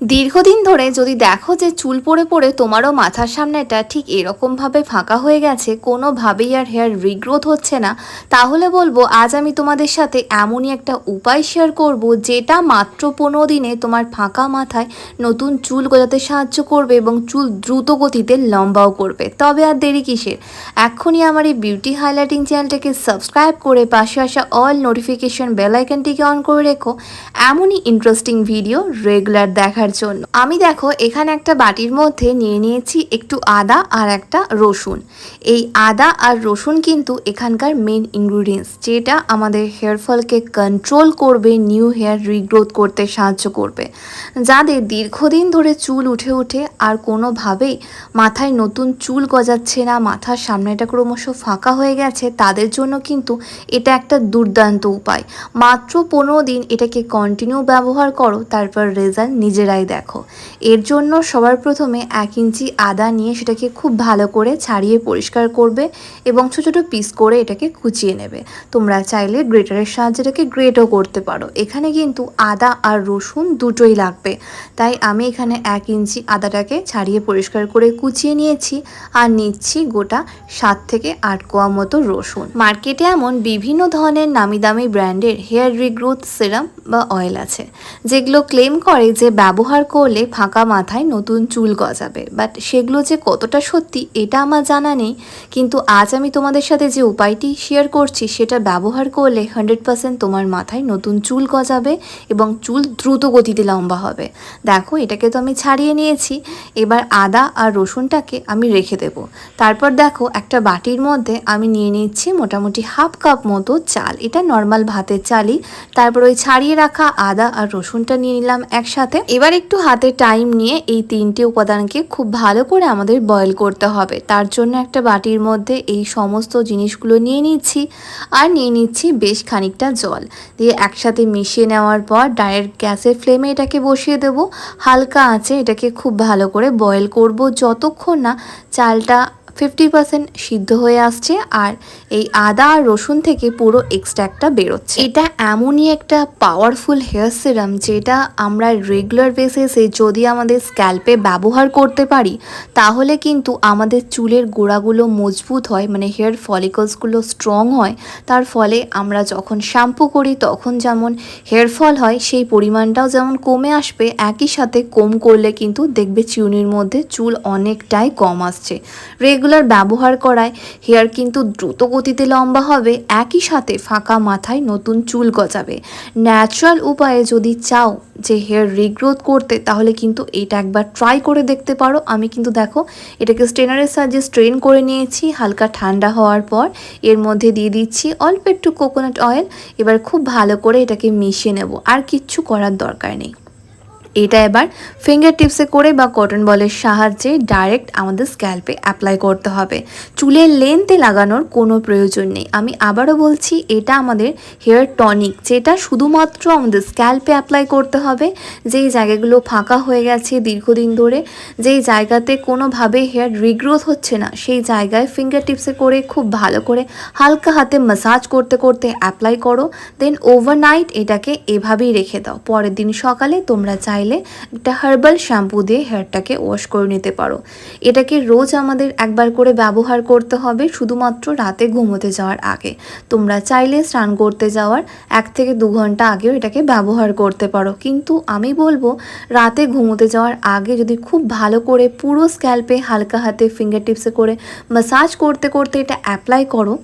দীর্ঘদিন ধরে যদি দেখো যে চুল পড়ে পড়ে তোমারও মাথার সামনেটা ঠিক এরকমভাবে ফাঁকা হয়ে গেছে, কোনোভাবেই আর হেয়ার রিগ্রোথ হচ্ছে না, তাহলে বলব আজ আমি তোমাদের সাথে এমনই একটা উপায় শেয়ার করব যেটা মাত্র পনেরো দিনে তোমার ফাঁকা মাথায় নতুন চুল গজাতে সাহায্য করবে এবং চুল দ্রুত গতিতে লম্বাও করবে। তবে আর দেরি কিসের? এক্ষুনি আমার এই বিউটি হাইলাইটিং চ্যানেলটাকে সাবস্ক্রাইব করে পাশে আসা অল নোটিফিকেশন বেল আইকনটিকে অন করে রেখো। এমনই ইন্টারেস্টিং ভিডিও রেগুলার দেখার জন্য। আমি দেখো, এখানে একটা বাটির মধ্যে নিয়ে নিয়েছি একটু আদা আর একটা রসুন। এই আদা আর রসুন কিন্তু এখানকার মেন ইনগ্রিডিয়েন্টস যেটা আমাদের হেয়ার ফলকে কন্ট্রোল করবে নিউ হেয়ার রিগ্রোথ করতে সাহায্য করবে। যাদের দীর্ঘদিন ধরে চুল উঠে উঠে আর কোনোভাবেই মাথায় নতুন চুল গজাচ্ছে না, মাথার সামনেটা ক্রমশ ফাঁকা হয়ে গেছে, তাদের জন্য কিন্তু এটা একটা দুর্দান্ত উপায়। মাত্র পনেরো দিন এটাকে কন্টিনিউ ব্যবহার করো, তারপর রেজাল্ট নিজেরাই দেখো। এর জন্য সবার প্রথমে এক ইঞ্চি আদা নিয়ে সেটাকে খুব ভালো করে ছাড়িয়ে পরিষ্কার করবে এবং ছোটো ছোটো পিস করে এটাকে কুচিয়ে নেবে। তোমরা চাইলে গ্রেটারের সাহায্যে এটাকে গ্রেটও করতে পারো। এখানে কিন্তু আদা আর রসুন দুটোই লাগবে। তাই আমি এখানে এক ইঞ্চি আদাটাকে ছাড়িয়ে পরিষ্কার করে কুচিয়ে নিয়েছি আর নিচ্ছি গোটা সাত থেকে আট কোয়া মতো রসুন। মার্কেটে এমন বিভিন্ন ধরনের নামি দামি ব্র্যান্ডের হেয়ার রিগ্রোথ সিরাম বা অয়েল আছে, যেগুলো ক্লেম করে যে ব্যবহার করলে ফাঁকা মাথায় নতুন চুল গজাবে। বাট সেগুলো যে কতটা সত্যি, এটা আমার জানা নেই। কিন্তু আজ আমি তোমাদের সাথে যে উপায়টি শেয়ার করছি, সেটা ব্যবহার করলে হান্ড্রেড পার্সেন্ট তোমার মাথায় নতুন চুল গজাবে এবং চুল দ্রুত গতিতে লম্বা হবে। দেখো, এটাকে তো আমি ছাড়িয়ে নিয়েছি। এবার আদা আর রসুনটাকে আমি রেখে দেব। তারপর দেখো, একটা বাটির মধ্যে আমি নিয়ে নিচ্ছি মোটামুটি হাফ কাপ মতো চাল। এটা নর্মাল ভাতের চালই। তারপর ওই ছাড়িয়ে রাখা আদা আর রসুনটা নিয়ে নিলাম একসাথে। এবার একটু হাতে টাইম নিয়ে এই তিনটি উপাদানকে খুব ভালো করে আমাদের বয়েল করতে হবে। তার জন্য একটা বাটির মধ্যে এই সমস্ত জিনিসগুলো নিয়ে নিচ্ছি আর নিয়ে নিচ্ছি বেশ খানিকটা জল। দিয়ে একসাথে মিশিয়ে নেওয়ার পর ডাইরেক্ট গ্যাসের ফ্লেমে এটাকে বসিয়ে দেব। হালকা আছে এটাকে খুব ভালো করে বয়েল করব। যতক্ষণ না চালটা ফিফটি পার্সেন্ট সিদ্ধ হয়ে আসছে আর এই আদা আর রসুন থেকে পুরো এক্সট্র্যাক্টটা বেরোচ্ছে। এটা এমনই একটা পাওয়ারফুল হেয়ার সিরাম যেটা আমরা রেগুলার বেসিসে যদি আমাদের স্ক্যাল্পে ব্যবহার করতে পারি, তাহলে কিন্তু আমাদের চুলের গোড়াগুলো মজবুত হয় মানে হেয়ার ফলিকলসগুলো স্ট্রং হয়। তার ফলে আমরা যখন শ্যাম্পু করি, তখন যেমন হেয়ার ফল হয়, সেই পরিমাণটাও যেমন কমে আসবে, একই সাথে কম করলে কিন্তু দেখবে চিউনির মধ্যে চুল অনেকটাই কম আসছে। রেগুলার ব্যবহার করায় হেয়ার কিন্তু দ্রুত গতিতে লম্বা হবে। একই সাথে ফাঁকা মাথায় নতুন চুল গজাবে। ন্যাচারাল উপায়ে যদি চাও যে হেয়ার রিগ্রোথ করতে, তাহলে কিন্তু এটা একবার ট্রাই করে দেখতে পারো। আমি কিন্তু দেখো, এটাকে স্ট্রেনারের সাহায্যে স্ট্রেন করে নিয়েছি। হালকা ঠান্ডা হওয়ার পর এর মধ্যে দিয়ে দিচ্ছি অল্প একটু কোকোনাট অয়েল। এবার খুব ভালো করে এটাকে মিশিয়ে নেব। আর কিচ্ছু করার দরকার নেই। এটা এবার ফিঙ্গার টিপসে করে বা কটন বলের সাহায্যে ডাইরেক্ট আমাদের স্ক্যাল্পে অ্যাপ্লাই করতে হবে। চুলের লেন্থে লাগানোর কোনো প্রয়োজন নেই। আমি আবারও বলছি, এটা আমাদের হেয়ার টনিক যেটা শুধুমাত্র আমাদের স্ক্যাল্পে অ্যাপ্লাই করতে হবে। যেই জায়গাগুলো ফাঁকা হয়ে গেছে দীর্ঘদিন ধরে, যেই জায়গাতে কোনোভাবে হেয়ার রিগ্রোথ হচ্ছে না, সেই জায়গায় ফিঙ্গার টিপসে করে খুব ভালো করে হালকা হাতে মাসাজ করতে করতে অ্যাপ্লাই করো। দেন ওভারনাইট এটাকে এভাবেই রেখে দাও। পরের দিন সকালে তোমরা চাইলে একটা হার্বাল শ্যাম্পু দিয়ে হেয়ারটাকে ওয়াশ করে নিতে পারো। এটাকে রোজ আমাদের একবার করে ব্যবহার করতে হবে, শুধুমাত্র রাতে ঘুমোতে যাওয়ার আগে। তোমরা চাইলে স্নান করতে যাওয়ার এক থেকে দু ঘণ্টা আগেও এটাকে ব্যবহার করতে পারো। কিন্তু আমি বলব, রাতে ঘুমোতে যাওয়ার আগে যদি খুব ভালো করে পুরো স্ক্যাল্পে হালকা হাতে ফিঙ্গার টিপসে করে মাসাজ করতে করতে এটা অ্যাপ্লাই করো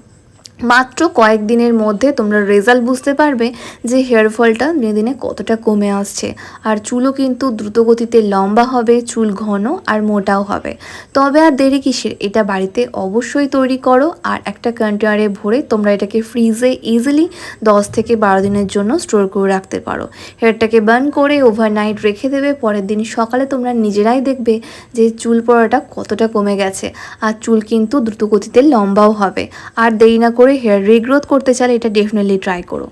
মাত্র কয়েকদিনের মধ্যে তোমরা রেজাল্ট বুঝতে পারবে যে হেয়ার ফলটা দিনে দিনে কতটা কমে আসছে। আর চুলও কিন্তু দ্রুতগতিতে লম্বা হবে, চুল ঘন আর মোটাও হবে। তবে আর দেরি কিসের? এটা বাড়িতে অবশ্যই তৈরি করো আর একটা কন্টেনারে ভরে তোমরা এটাকে ফ্রিজে ইজিলি দশ থেকে বারো দিনের জন্য স্টোর করে রাখতে পারো। হেয়ারটাকে বার্ন করে ওভারনাইট রেখে দেবে, পরের দিন সকালে তোমরা নিজেরাই দেখবে যে চুল পড়াটা কতটা কমে গেছে। আর চুল কিন্তু দ্রুতগতিতে লম্বাও হবে। আর দেরি না করে হেয়ার রিগ্রোথ করতে চাইলে এটা ডেফিনেটলি ট্রাই করো।